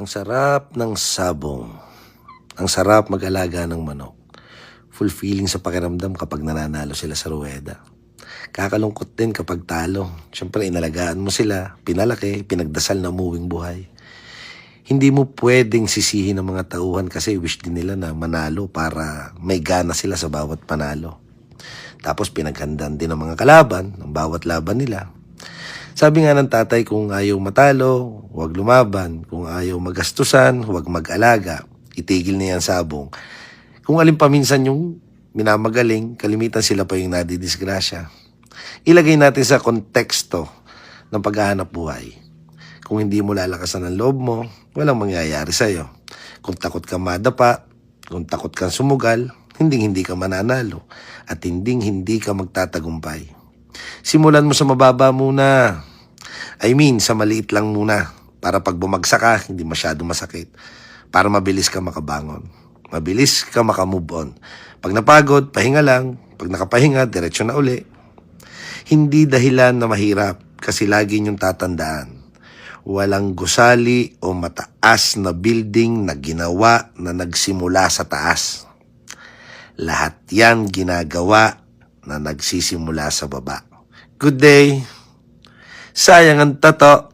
Ang sarap ng sabong. Ang sarap mag-alaga ng manok. Fulfilling sa pakiramdam kapag nananalo sila sa ruweda. Kakalungkot din kapag talo. Siyempre, inalagaan mo sila, pinalaki, pinagdasal na umuwing buhay. Hindi mo pwedeng sisihin ng mga tauhan kasi wish din nila na manalo para may gana sila sa bawat panalo. Tapos pinaghandaan din ng mga kalaban, ng bawat laban nila. Sabi nga ng tatay, kung ayaw matalo, huwag lumaban. Kung ayaw magastusan, huwag mag-alaga. Itigil niya ang sabong. Kung alin pa minsan yung minamagaling, kalimitan sila pa yung nadidisgrasya. Ilagay natin sa konteksto ng paghahanap buhay. Kung hindi mo lalakasan ang loob mo, walang mangyayari sa'yo. Kung takot kang madapa, kung takot kang sumugal, hindi hindi ka mananalo at hindi hindi ka magtatagumpay. Simulan mo sa mababa muna. I mean, sa maliit lang muna. Para pag bumagsak ka, hindi masyado masakit. Para mabilis ka makabangon. Mabilis ka makamove on. Pag napagod, pahinga lang. Pag nakapahinga, diretsyo na uli. Hindi dahilan na mahirap kasi lagi niyong tatandaan. Walang gusali o mataas na building na ginawa na nagsimula sa taas. Lahat yan ginagawa na nagsisimula sa baba. Good day. Sayang ang tato.